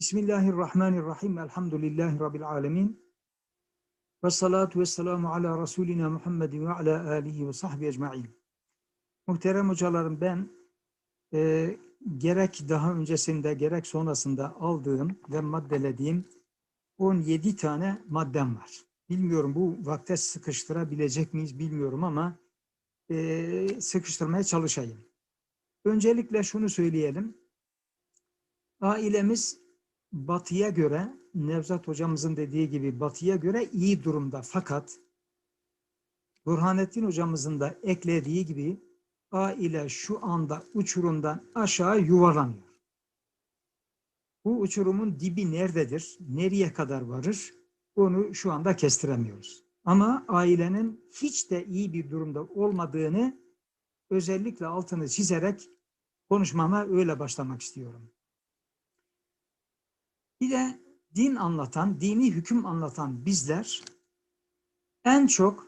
Bismillahirrahmanirrahim. Elhamdülillahi Rabbil alemin. Ve salatu ve selamu ala Resulina Muhammedin ve ala alihi ve sahbihi ecma'in. Muhterem hocalarım ben e, gerek daha öncesinde gerek sonrasında aldığım ve maddelediğim 17 tane maddem var. Bilmiyorum bu vakte sıkıştırabilecek miyiz bilmiyorum ama e, sıkıştırmaya çalışayım. Öncelikle şunu söyleyelim. Ailemiz batıya göre, Nevzat hocamızın dediği gibi batıya göre iyi durumda. Fakat Burhanettin hocamızın da eklediği gibi aile şu anda uçurumdan aşağı yuvarlanıyor. Bu uçurumun dibi nerededir, nereye kadar varır onu şu anda kestiremiyoruz. Ama ailenin hiç de iyi bir durumda olmadığını özellikle altını çizerek konuşmama öyle başlamak istiyorum. Bir de din anlatan, dini hüküm anlatan bizler en çok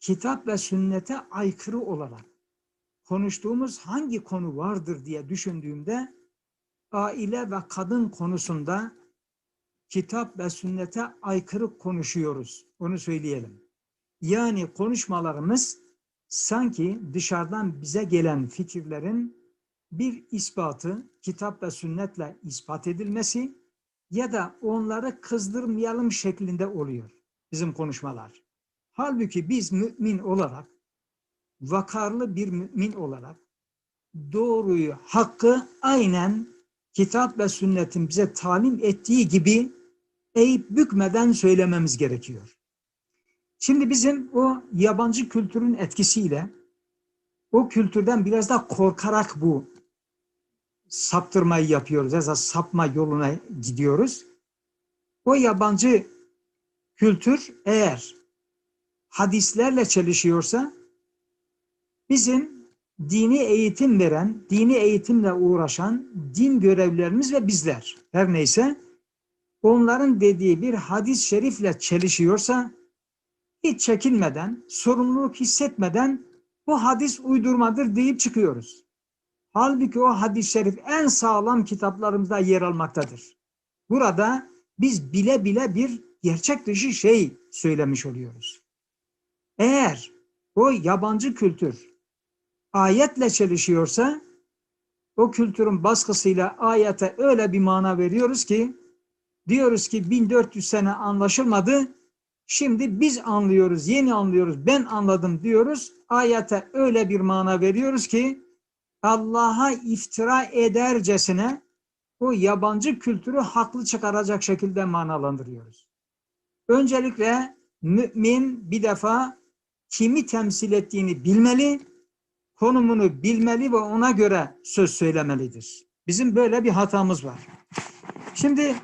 kitap ve sünnete aykırı olarak konuştuğumuz hangi konu vardır diye düşündüğümde aile ve kadın konusunda kitap ve sünnete aykırı konuşuyoruz. Onu söyleyelim. Yani konuşmalarımız sanki dışarıdan bize gelen fikirlerin bir ispatı kitap ve sünnetle ispat edilmesi ya da onları kızdırmayalım şeklinde oluyor bizim konuşmalar. Halbuki biz mümin olarak, vakarlı bir mümin olarak doğruyu, hakkı aynen kitap ve sünnetin bize talim ettiği gibi eğip bükmeden söylememiz gerekiyor. Şimdi bizim o yabancı kültürün etkisiyle o kültürden biraz da korkarak bu saptırmayı yapıyoruz. Ya sapma yoluna gidiyoruz. O yabancı kültür eğer hadislerle çelişiyorsa bizim dini eğitim veren, dini eğitimle uğraşan din görevlilerimiz ve bizler her neyse onların dediği bir hadis şerifle çelişiyorsa hiç çekinmeden, sorumluluk hissetmeden bu hadis uydurmadır deyip çıkıyoruz. Halbuki o hadis-i şerif en sağlam kitaplarımızda yer almaktadır. Burada biz bile bile bir gerçek dışı şey söylemiş oluyoruz. Eğer o yabancı kültür ayetle çelişiyorsa o kültürün baskısıyla ayete öyle bir mana veriyoruz ki diyoruz ki 1400 sene anlaşılmadı. Şimdi biz anlıyoruz, yeni anlıyoruz, ben anladım diyoruz. Ayete öyle bir mana veriyoruz ki Allah'a iftira edercesine bu yabancı kültürü haklı çıkaracak şekilde manalandırıyoruz. Öncelikle mümin bir defa kimi temsil ettiğini bilmeli, konumunu bilmeli ve ona göre söz söylemelidir. Bizim böyle bir hatamız var. Şimdi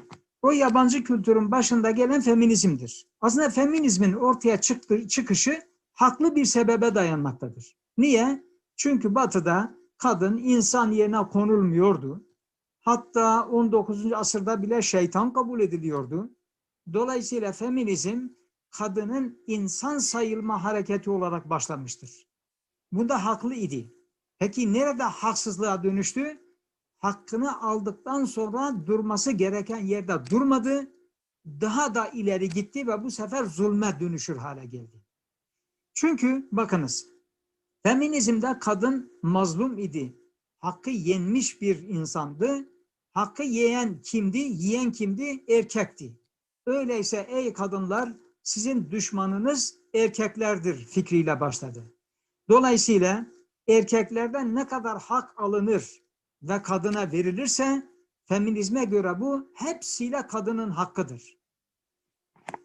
o yabancı kültürün başında gelen feminizmdir. Aslında feminizmin ortaya çıktığı, çıkışı haklı bir sebebe dayanmaktadır. Niye? Çünkü batıda kadın insan yerine konulmuyordu. Hatta 19. asırda bile şeytan kabul ediliyordu. Dolayısıyla feminizm kadının insan sayılma hareketi olarak başlamıştır. Bunda haklı idi. Peki nerede haksızlığa dönüştü? Hakkını aldıktan sonra durması gereken yerde durmadı. Daha da ileri gitti ve bu sefer zulme dönüşür hale geldi. Çünkü bakınız Feminizmde kadın mazlum idi. Hakkı yenmiş bir insandı. Hakkı yiyen kimdi? Yiyen kimdi? Erkekti. Öyleyse ey kadınlar sizin düşmanınız erkeklerdir fikriyle başladı. Dolayısıyla erkeklerden ne kadar hak alınır ve kadına verilirse feminizme göre bu hepsiyle kadının hakkıdır.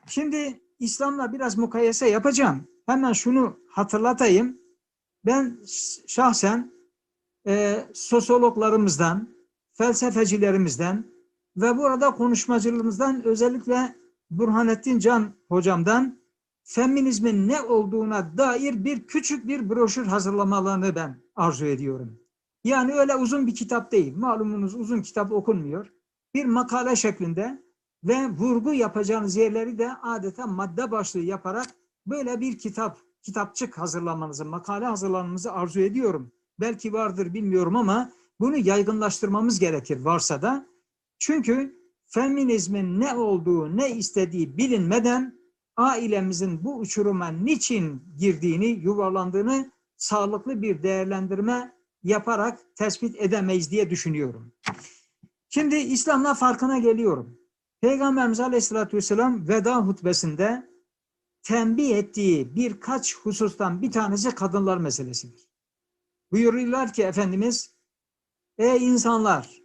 Şimdi İslam'la biraz mukayese yapacağım. Hemen şunu hatırlatayım. Ben şahsen e, sosyologlarımızdan, felsefecilerimizden ve burada konuşmacılığımızdan özellikle Burhanettin Can hocamdan feminizmin ne olduğuna dair bir küçük bir broşür hazırlamalarını ben arzu ediyorum. Yani öyle uzun bir kitap değil. Malumunuz uzun kitap okunmuyor. Bir makale şeklinde ve vurgu yapacağınız yerleri de adeta madde başlığı yaparak böyle bir kitap kitapçık hazırlamanızı, makale hazırlamanızı arzu ediyorum. Belki vardır bilmiyorum ama bunu yaygınlaştırmamız gerekir varsa da. Çünkü feminizmin ne olduğu, ne istediği bilinmeden ailemizin bu uçuruma niçin girdiğini, yuvarlandığını sağlıklı bir değerlendirme yaparak tespit edemeyiz diye düşünüyorum. Şimdi İslam'la farkına geliyorum. Peygamberimiz Aleyhisselatü Vesselam veda hutbesinde tembih ettiği birkaç husustan bir tanesi kadınlar meselesidir. Buyuruyorlar ki Efendimiz, ey insanlar,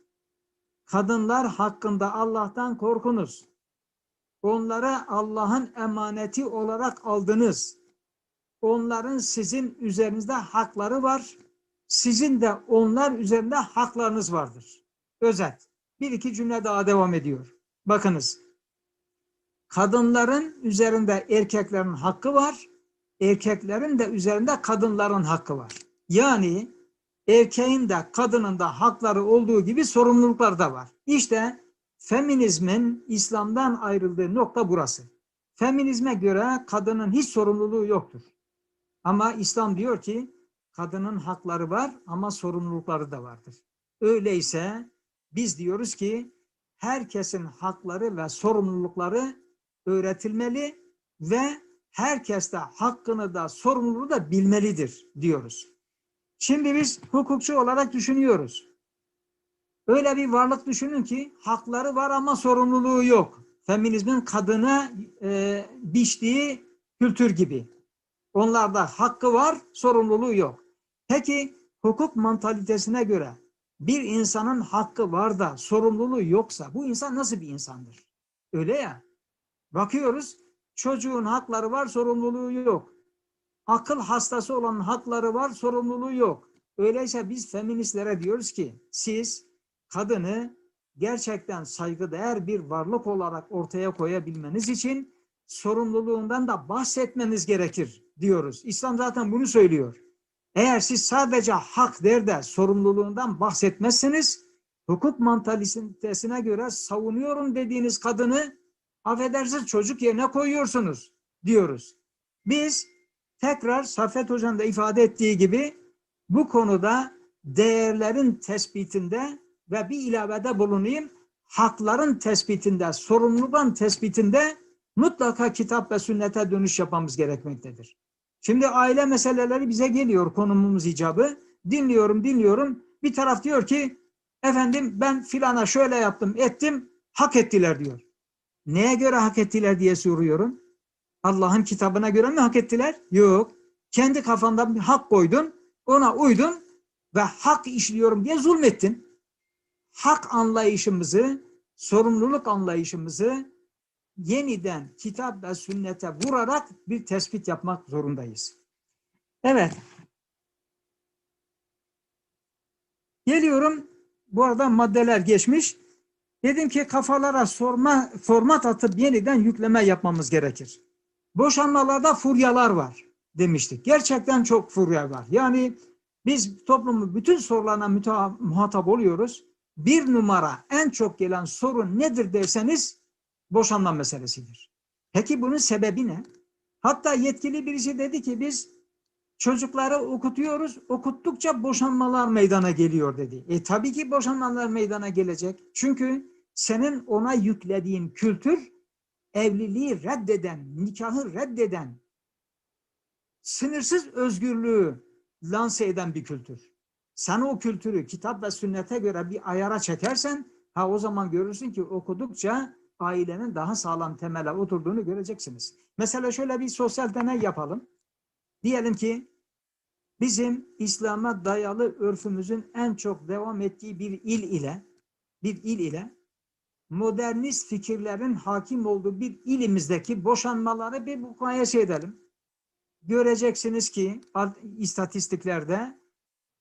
kadınlar hakkında Allah'tan korkunuz. Onlara Allah'ın emaneti olarak aldınız. Onların sizin üzerinizde hakları var. Sizin de onlar üzerinde haklarınız vardır. Özet. Bir iki cümle daha devam ediyor. Bakınız. Kadınların üzerinde erkeklerin hakkı var. Erkeklerin de üzerinde kadınların hakkı var. Yani erkeğin de kadının da hakları olduğu gibi sorumluluklar da var. İşte feminizmin İslam'dan ayrıldığı nokta burası. Feminizme göre kadının hiç sorumluluğu yoktur. Ama İslam diyor ki kadının hakları var ama sorumlulukları da vardır. Öyleyse biz diyoruz ki herkesin hakları ve sorumlulukları öğretilmeli ve herkes de hakkını da sorumluluğu da bilmelidir diyoruz. Şimdi biz hukukçu olarak düşünüyoruz. Öyle bir varlık düşünün ki hakları var ama sorumluluğu yok. Feminizmin kadına e, biçtiği kültür gibi. Onlarda hakkı var, sorumluluğu yok. Peki hukuk mantalitesine göre bir insanın hakkı var da sorumluluğu yoksa bu insan nasıl bir insandır? Öyle ya. Bakıyoruz çocuğun hakları var, sorumluluğu yok. Akıl hastası olan hakları var, sorumluluğu yok. Öyleyse biz feministlere diyoruz ki siz kadını gerçekten saygıdeğer bir varlık olarak ortaya koyabilmeniz için sorumluluğundan da bahsetmeniz gerekir diyoruz. İslam zaten bunu söylüyor. Eğer siz sadece hak der de sorumluluğundan bahsetmezseniz hukuk mantalitesine göre savunuyorum dediğiniz kadını affedersiniz çocuk yerine koyuyorsunuz diyoruz. Biz tekrar Safet Hoca'nın da ifade ettiği gibi bu konuda değerlerin tespitinde ve bir ilavede bulunayım. Hakların tespitinde, sorumluluğun tespitinde mutlaka kitap ve sünnete dönüş yapmamız gerekmektedir. Şimdi aile meseleleri bize geliyor konumumuz icabı. Dinliyorum, dinliyorum. Bir taraf diyor ki efendim ben filana şöyle yaptım, ettim, hak ettiler diyor. Neye göre hak ettiler diye soruyorum. Allah'ın kitabına göre mi hak ettiler? Yok. Kendi kafanda bir hak koydun, ona uydun ve hak işliyorum diye zulmettin. Hak anlayışımızı, sorumluluk anlayışımızı yeniden kitap ve sünnete vurarak bir tespit yapmak zorundayız. Evet. Geliyorum. Bu arada maddeler geçmiş. Dedim ki kafalara sorma, format atıp yeniden yükleme yapmamız gerekir. Boşanmalarda furyalar var demiştik. Gerçekten çok furya var. Yani biz toplumun bütün sorularına muhatap oluyoruz. Bir numara en çok gelen sorun nedir derseniz boşanma meselesidir. Peki bunun sebebi ne? Hatta yetkili birisi dedi ki biz çocukları okutuyoruz, okuttukça boşanmalar meydana geliyor dedi. E tabii ki boşanmalar meydana gelecek. Çünkü senin ona yüklediğin kültür evliliği reddeden, nikahı reddeden, sınırsız özgürlüğü lanse eden bir kültür. Sen o kültürü kitap ve sünnete göre bir ayara çekersen ha o zaman görürsün ki okudukça ailenin daha sağlam temele oturduğunu göreceksiniz. Mesela şöyle bir sosyal deney yapalım. Diyelim ki bizim İslam'a dayalı örfümüzün en çok devam ettiği bir il ile bir il ile modernist fikirlerin hakim olduğu bir ilimizdeki boşanmaları bir mukayese edelim. Göreceksiniz ki istatistiklerde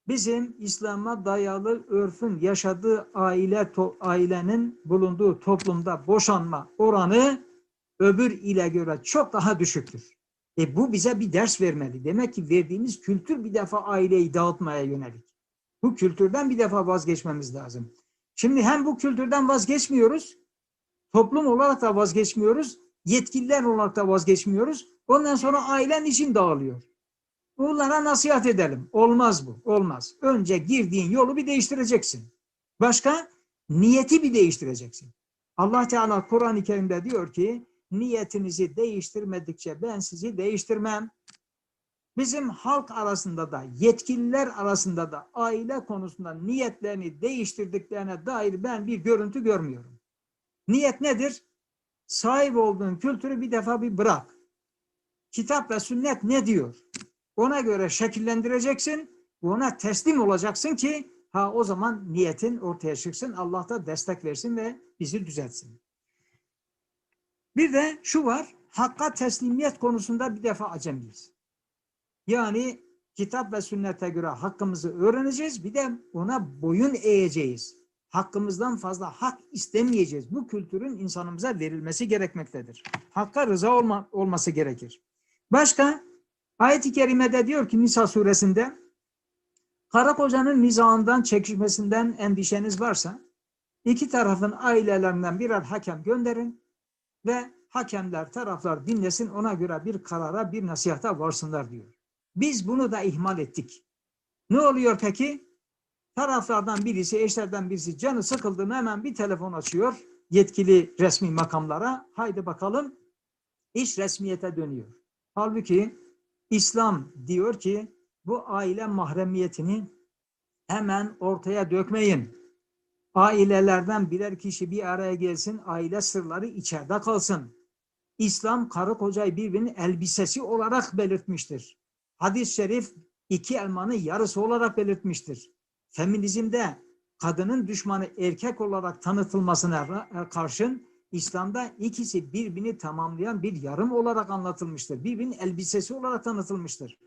bizim İslam'a dayalı örfün yaşadığı aile ailenin bulunduğu toplumda boşanma oranı öbür ile göre çok daha düşüktür. E bu bize bir ders vermeli. Demek ki verdiğimiz kültür bir defa aileyi dağıtmaya yönelik. Bu kültürden bir defa vazgeçmemiz lazım. Şimdi hem bu kültürden vazgeçmiyoruz, toplum olarak da vazgeçmiyoruz, yetkililer olarak da vazgeçmiyoruz. Ondan sonra ailen için dağılıyor. Bunlara nasihat edelim. Olmaz bu, olmaz. Önce girdiğin yolu bir değiştireceksin. Başka? Niyeti bir değiştireceksin. Allah Teala Kur'an-ı Kerim'de diyor ki niyetinizi değiştirmedikçe ben sizi değiştirmem. Bizim halk arasında da yetkililer arasında da aile konusunda niyetlerini değiştirdiklerine dair ben bir görüntü görmüyorum. Niyet nedir? Sahip olduğun kültürü bir defa bir bırak. Kitap ve sünnet ne diyor? Ona göre şekillendireceksin, ona teslim olacaksın ki ha o zaman niyetin ortaya çıksın, Allah da destek versin ve bizi düzeltsin. Bir de şu var, hakka teslimiyet konusunda bir defa acemiyiz. Yani kitap ve sünnete göre hakkımızı öğreneceğiz, bir de ona boyun eğeceğiz. Hakkımızdan fazla hak istemeyeceğiz. Bu kültürün insanımıza verilmesi gerekmektedir. Hakka rıza olma, olması gerekir. Başka ayet-i kerimede diyor ki Nisa suresinde karı kocanın nizağından çekişmesinden endişeniz varsa iki tarafın ailelerinden birer hakem gönderin ve hakemler taraflar dinlesin ona göre bir karara bir nasihata varsınlar diyor. Biz bunu da ihmal ettik. Ne oluyor peki? Taraflardan birisi, eşlerden birisi canı sıkıldığında hemen bir telefon açıyor yetkili resmi makamlara. Haydi bakalım iş resmiyete dönüyor. Halbuki İslam diyor ki bu aile mahremiyetini hemen ortaya dökmeyin. Ailelerden birer kişi bir araya gelsin, aile sırları içeride kalsın. İslam karı kocayı birbirinin elbisesi olarak belirtmiştir. Hadis-i şerif iki elmanın yarısı olarak belirtmiştir. Feminizmde kadının düşmanı erkek olarak tanıtılmasına karşın İslam'da ikisi birbirini tamamlayan bir yarım olarak anlatılmıştır. Birbirinin elbisesi olarak tanıtılmıştır.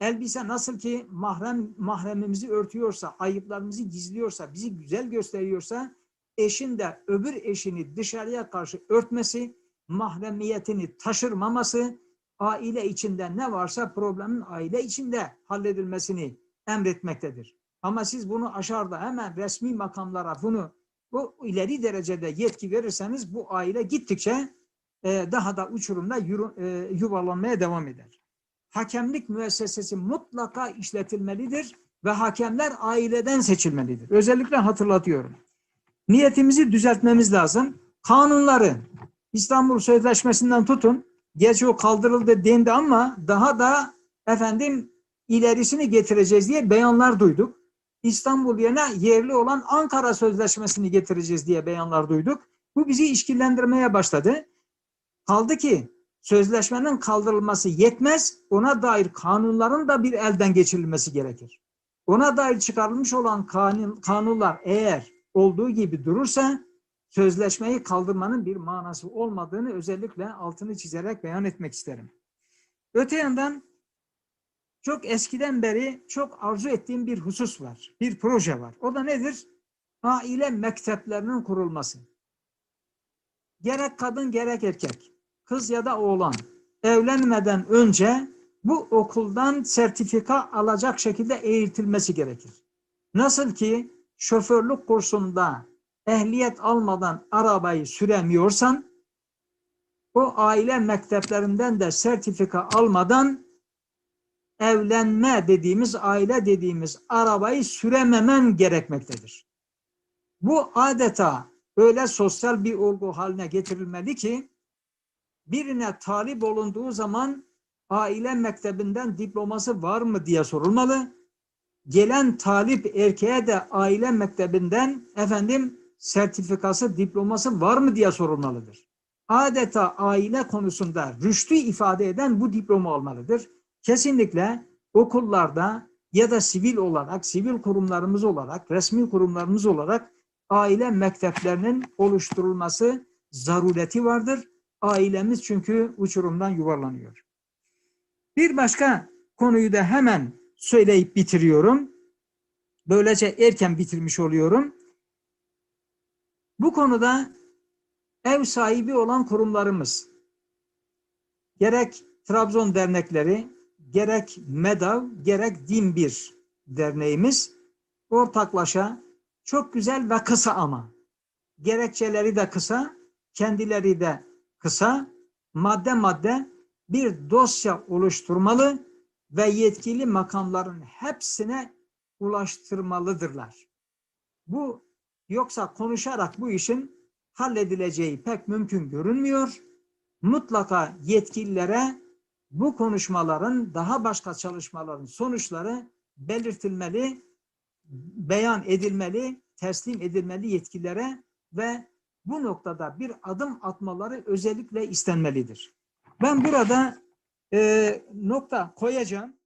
Elbise nasıl ki mahrem mahremimizi örtüyorsa, ayıplarımızı gizliyorsa, bizi güzel gösteriyorsa, eşin de öbür eşini dışarıya karşı örtmesi, mahremiyetini taşırmaması, aile içinde ne varsa problemin aile içinde halledilmesini emretmektedir. Ama siz bunu aşağıda hemen resmi makamlara bunu bu ileri derecede yetki verirseniz bu aile gittikçe e, daha da uçurumda yürü, e, yuvarlanmaya devam eder. Hakemlik müessesesi mutlaka işletilmelidir ve hakemler aileden seçilmelidir. Özellikle hatırlatıyorum. Niyetimizi düzeltmemiz lazım. Kanunları İstanbul Sözleşmesi'nden tutun. Gerçi o kaldırıldı dendi ama daha da efendim ilerisini getireceğiz diye beyanlar duyduk. İstanbul yerine yerli olan Ankara Sözleşmesi'ni getireceğiz diye beyanlar duyduk. Bu bizi işkillendirmeye başladı. Kaldı ki sözleşmenin kaldırılması yetmez, ona dair kanunların da bir elden geçirilmesi gerekir. Ona dair çıkarılmış olan kanun, kanunlar eğer olduğu gibi durursa sözleşmeyi kaldırmanın bir manası olmadığını özellikle altını çizerek beyan etmek isterim. Öte yandan çok eskiden beri çok arzu ettiğim bir husus var. Bir proje var. O da nedir? Aile mekteplerinin kurulması. Gerek kadın gerek erkek, kız ya da oğlan evlenmeden önce bu okuldan sertifika alacak şekilde eğitilmesi gerekir. Nasıl ki şoförlük kursunda ehliyet almadan arabayı süremiyorsan o aile mekteplerinden de sertifika almadan evlenme dediğimiz, aile dediğimiz arabayı sürememen gerekmektedir. Bu adeta öyle sosyal bir olgu haline getirilmeli ki birine talip olunduğu zaman aile mektebinden diploması var mı diye sorulmalı. Gelen talip erkeğe de aile mektebinden efendim sertifikası, diploması var mı diye sorulmalıdır. Adeta aile konusunda rüştü ifade eden bu diploma olmalıdır kesinlikle okullarda ya da sivil olarak, sivil kurumlarımız olarak, resmi kurumlarımız olarak aile mekteplerinin oluşturulması zarureti vardır. Ailemiz çünkü uçurumdan yuvarlanıyor. Bir başka konuyu da hemen söyleyip bitiriyorum. Böylece erken bitirmiş oluyorum. Bu konuda ev sahibi olan kurumlarımız, gerek Trabzon dernekleri, gerek MEDAV gerek din bir derneğimiz ortaklaşa çok güzel ve kısa ama gerekçeleri de kısa, kendileri de kısa, madde madde bir dosya oluşturmalı ve yetkili makamların hepsine ulaştırmalıdırlar. Bu yoksa konuşarak bu işin halledileceği pek mümkün görünmüyor. Mutlaka yetkililere bu konuşmaların daha başka çalışmaların sonuçları belirtilmeli, beyan edilmeli, teslim edilmeli yetkililere ve bu noktada bir adım atmaları özellikle istenmelidir. Ben burada e, nokta koyacağım.